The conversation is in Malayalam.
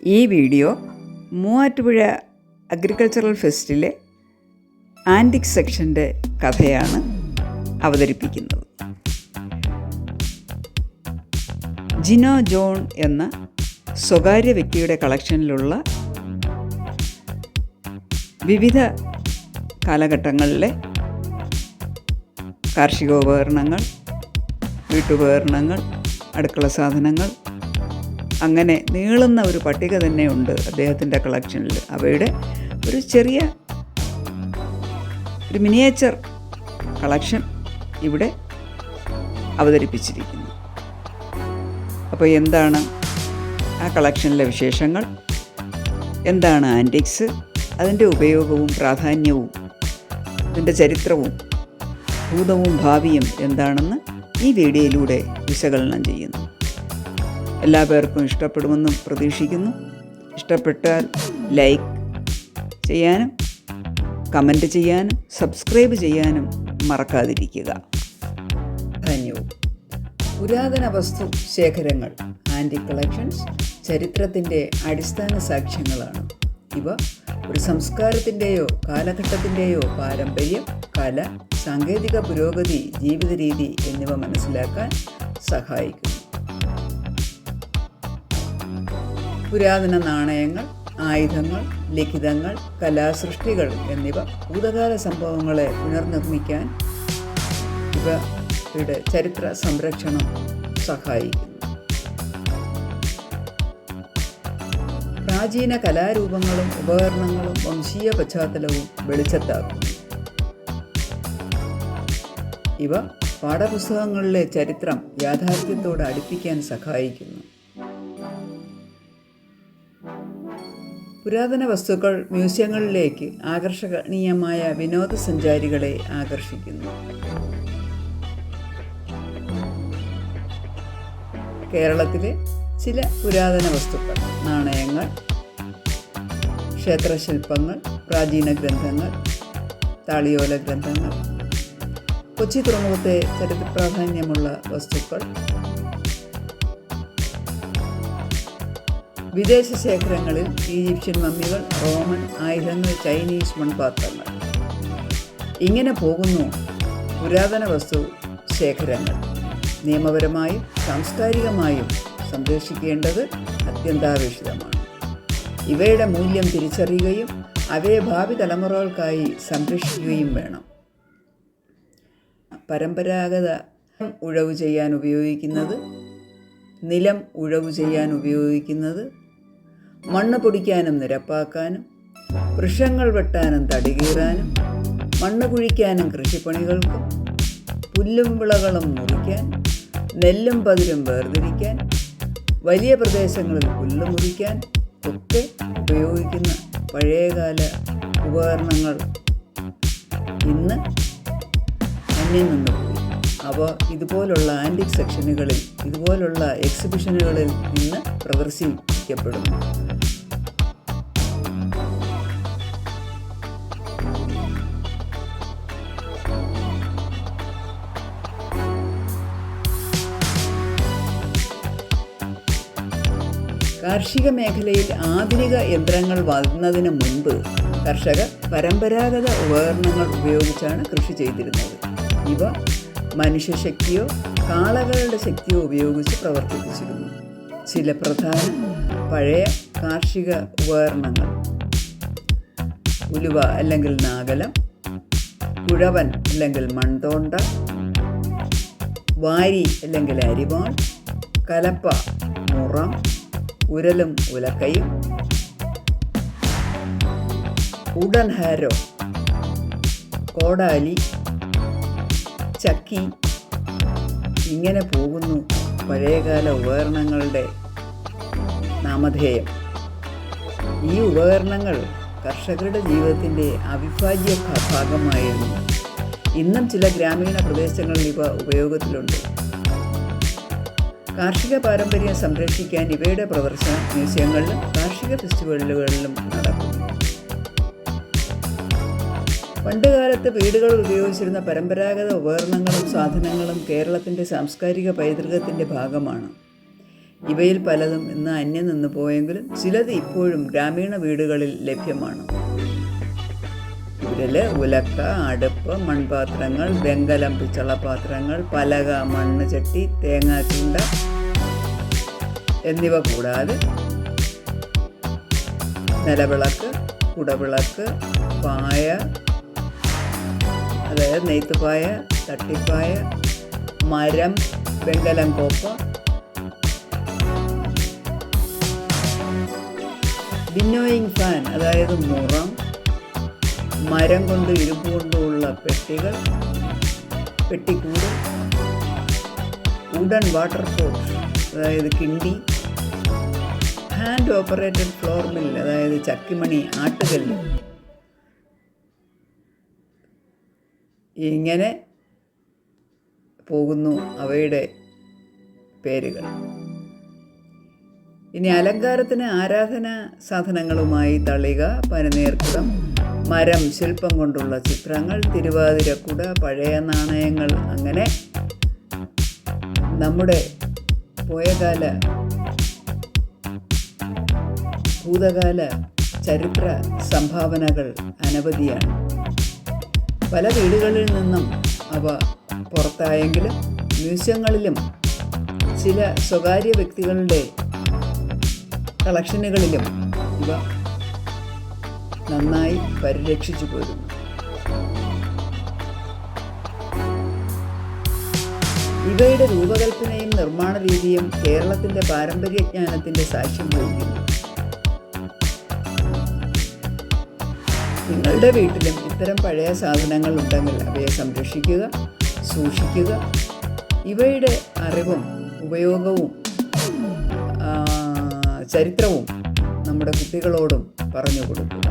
ഈ വീഡിയോ മൂവാറ്റുപുഴ അഗ്രികൾച്ചറൽ ഫെസ്റ്റിലെ ആന്റിക് സെക്ഷന്റെ കഥയാണ് അവതരിപ്പിക്കുന്നത്. ജിനോ ജോൺ എന്ന സ്വകാര്യ വ്യക്തിയുടെ കളക്ഷനിലുള്ള വിവിധ കാലഘട്ടങ്ങളിലെ കാർഷികോപകരണങ്ങൾ വീട്ടുപകരണങ്ങൾ അടുക്കള സാധനങ്ങൾ അങ്ങനെ നീളുന്ന ഒരു പട്ടിക തന്നെയുണ്ട് അദ്ദേഹത്തിന്റെ കളക്ഷനിൽ. അവയുടെ ഒരു ചെറിയ ഒരു മിനിയേച്ചർ കളക്ഷൻ ഇവിടെ അവതരിപ്പിച്ചിരിക്കുന്നു. അപ്പോൾ എന്താണ് ആ കളക്ഷനിലെ വിശേഷങ്ങൾ? എന്താണ് ആന്റിക്സ്? അതിന്റെ ഉപയോഗവും പ്രാധാന്യവും അതിന്റെ ചരിത്രവും ഭൂതവും ഭാവിയും എന്താണെന്ന് ഈ വീഡിയോയിലൂടെ വിശകലനം ചെയ്യുന്നു. എല്ലാ പേർക്കും ഇഷ്ടപ്പെടുമെന്നും പ്രതീക്ഷിക്കുന്നു. ഇഷ്ടപ്പെട്ടാൽ ലൈക്ക് ചെയ്യാനും കമന്റ് ചെയ്യാനും സബ്സ്ക്രൈബ് ചെയ്യാനും മറക്കാതിരിക്കുക. ധന്യവും. പുരാതന വസ്തു ശേഖരങ്ങൾ ആന്റി കളക്ഷൻസ് ചരിത്രത്തിന്റെ അടിസ്ഥാന സാക്ഷ്യങ്ങളാണ്. ഇവ ഒരു സംസ്കാരത്തിന്റെയോ കാലഘട്ടത്തിന്റെയോ പാരമ്പര്യം കല സാങ്കേതിക പുരോഗതി ജീവിത രീതി എന്നിവ മനസ്സിലാക്കാൻ സഹായിക്കുന്നു. പുരാതന നാണയങ്ങൾ ആയുധങ്ങൾ ലിഖിതങ്ങൾ കലാസൃഷ്ടികൾ എന്നിവ ഭൂതകാല സംഭവങ്ങളെ പുനർനിർമ്മിക്കാൻ ഇവയുടെ ചരിത്ര സംരക്ഷണം സഹായിക്കുന്നു. പ്രാചീന കലാരൂപങ്ങളും ഉപകരണങ്ങളും വംശീയ പശ്ചാത്തലവും വെളിച്ചത്താക്കുന്നു. ഇവ പാഠപുസ്തകങ്ങളിലെ ചരിത്രം യാഥാർത്ഥ്യത്തോട് അടുപ്പിക്കാൻ സഹായിക്കുന്നു. പുരാതന വസ്തുക്കൾ മ്യൂസിയങ്ങളിലേക്ക് ആകർഷണീയമായ വിനോദസഞ്ചാരികളെ ആകർഷിക്കുന്നു. കേരളത്തിലെ ചില പുരാതന വസ്തുക്കൾ നാണയങ്ങൾ ക്ഷേത്രശില്പങ്ങൾ പ്രാചീന ഗ്രന്ഥങ്ങൾ താളിയോല ഗ്രന്ഥങ്ങൾ കൊച്ചി തുറമുഖത്തെ ചരിത്ര പ്രാധാന്യമുള്ള വസ്തുക്കൾ വിദേശ ശേഖരങ്ങളിൽ ഈജിപ്ഷ്യൻ മമ്മികൾ റോമൻ ആയുധങ്ങൾ ചൈനീസ് മൺപാത്രങ്ങൾ. ഇങ്ങനെ പോകുന്നു പുരാതന വസ്തു ശേഖരങ്ങൾ. നിയമപരമായും സാംസ്കാരികമായും സംരക്ഷിക്കേണ്ടത് അത്യന്താപേക്ഷിതമാണ്. ഇവയുടെ മൂല്യം തിരിച്ചറിയുകയും അവയെ ഭാവി തലമുറകൾക്കായി സംരക്ഷിക്കുകയും വേണം. പരമ്പരാഗത ഉഴവ് ചെയ്യാൻ ഉപയോഗിക്കുന്നത് നിലം ഉഴവ് ചെയ്യാൻ ഉപയോഗിക്കുന്നത് മണ്ണ് പൊടിക്കാനും നിരപ്പാക്കാനും വൃക്ഷങ്ങൾ വെട്ടാനും തടികീറാനും മണ്ണ് കുഴിക്കാനും കൃഷിപ്പണികൾക്കും പുല്ലും വിളകളും മുറിക്കാൻ നെല്ലും പതിരും വേർതിരിക്കാൻ വലിയ പ്രദേശങ്ങളിൽ പുല്ല് മുറിക്കാൻ ഒക്കെ ഉപയോഗിക്കുന്ന പഴയകാല ഉപകരണങ്ങൾ ഇന്ന് അന്യം നിന്ന് പോയി. അവ ഇതുപോലുള്ള ആന്റിക് സെക്ഷനുകളിൽ ഇതുപോലുള്ള എക്സിബിഷനുകളിൽ നിന്ന് പ്രദർശിപ്പിക്കപ്പെടുന്നു കാർഷിക മേഖലയിൽ ആധുനിക യന്ത്രങ്ങൾ വന്നതിന് മുൻപ് കർഷകർ പരമ്പരാഗത ഉപകരണങ്ങൾ ഉപയോഗിച്ചാണ് കൃഷി ചെയ്തിരുന്നത്. ഇവ മനുഷ്യശക്തിയോ കാളകളുടെ ശക്തിയോ ഉപയോഗിച്ച് പ്രവർത്തിപ്പിച്ചിരുന്നു. ചില പ്രധാന പഴയ കാർഷിക ഉപകരണങ്ങൾ. ഉലുവ അല്ലെങ്കിൽ നാഗലം കുഴവൻ അല്ലെങ്കിൽ മൺതോണ്ട വാരി അല്ലെങ്കിൽ അരിവാൾ കലപ്പ മുറം ഉരലും ഉലക്കയും ഉടൻ ഹാരോ കോടാലി ചക്കി ഇങ്ങനെ പോകുന്നു പഴയകാല ഉപകരണങ്ങളുടെ നാമധേയം. ഈ ഉപകരണങ്ങൾ കർഷകരുടെ ജീവിതത്തിന്റെ അവിഭാജ്യ ഭാഗമായിരുന്നു. ഇന്നും ചില ഗ്രാമീണ പ്രദേശങ്ങളിൽ ഇവ ഉപയോഗത്തിലുണ്ട്. കാർഷിക പാരമ്പര്യം സംരക്ഷിക്കാൻ ഇവയുടെ പ്രദർശനം മ്യൂസിയങ്ങളിലും കാർഷിക ഫെസ്റ്റിവലുകളിലും നടക്കുന്നു പണ്ടുകാലത്ത് വീടുകൾ ഉപയോഗിച്ചിരുന്ന പരമ്പരാഗത ഉപകരണങ്ങളും സാധനങ്ങളും കേരളത്തിന്റെ സാംസ്കാരിക പൈതൃകത്തിന്റെ ഭാഗമാണ്. ഇവയിൽ പലതും ഇന്ന് അന്യം നിന്ന് പോയെങ്കിലും ചിലത് ഇപ്പോഴും ഗ്രാമീണ വീടുകളിൽ ലഭ്യമാണ്. ഇതിൽ ഉലക്ക അടുപ്പ് മൺപാത്രങ്ങൾ വെങ്കലം പിച്ചളപാത്രങ്ങൾ പലക മണ്ണ് ചട്ടി തേങ്ങാച്ചുണ്ട എന്നിവ കൂടാതെ നിലവിളക്ക് കുടവിളക്ക് പായ അതായത് നെയ്ത്തുപായ തട്ടിപ്പായ മരം വെങ്കലം കോപ്പ വിന്നോയിങ് ഫാൻ അതായത് മുറം മരം കൊണ്ട് ഇരുമ്പ് കൊണ്ടുള്ള പെട്ടികൾ പെട്ടിക്കൂട് വുഡൻ വാട്ടർ പോട്ട് അതായത് കിണ്ടി ഹാൻഡ് ഓപ്പറേറ്റഡ് ഫ്ലോർ മിൽ അതായത് ചക്കിമണി ആട്ടുകല്ല്. ഇങ്ങനെ പോകുന്നു അവയുടെ പേരുകൾ. ഇനി അലങ്കാരത്തിന് ആരാധന സാധനങ്ങളുമായി തളിക പനനീർക്കുടം മരം ശില്പം കൊണ്ടുള്ള ചിത്രങ്ങൾ തിരുവാതിരക്കുട പഴയ നാണയങ്ങൾ അങ്ങനെ നമ്മുടെ പോയകാല ഭൂതകാല ചരിത്ര സംഭാവനകൾ അനവധിയാണ്. പല വീടുകളിൽ നിന്നും അവ പുറത്തായെങ്കിലും മ്യൂസിയങ്ങളിലും ചില സ്വകാര്യ വ്യക്തികളുടെ കളക്ഷനുകളിലും ഇവ നന്നായി പരിരക്ഷിച്ചു പോരുന്നു. ഇവയുടെ രൂപകൽപ്പനയും നിർമ്മാണ രീതിയും കേരളത്തിന്റെ പാരമ്പര്യജ്ഞാനത്തിന്റെ സാക്ഷ്യം വഹിക്കുന്നു. നിങ്ങളുടെ വീട്ടിലും ഇത്തരം പഴയ സാധനങ്ങൾ ഉണ്ടെങ്കിൽ അവയെ സംരക്ഷിക്കുക സൂക്ഷിക്കുക. ഇവയുടെ അറിവും ഉപയോഗവും ചരിത്രവും നമ്മുടെ കുട്ടികളോടും പറഞ്ഞു കൊടുക്കുക.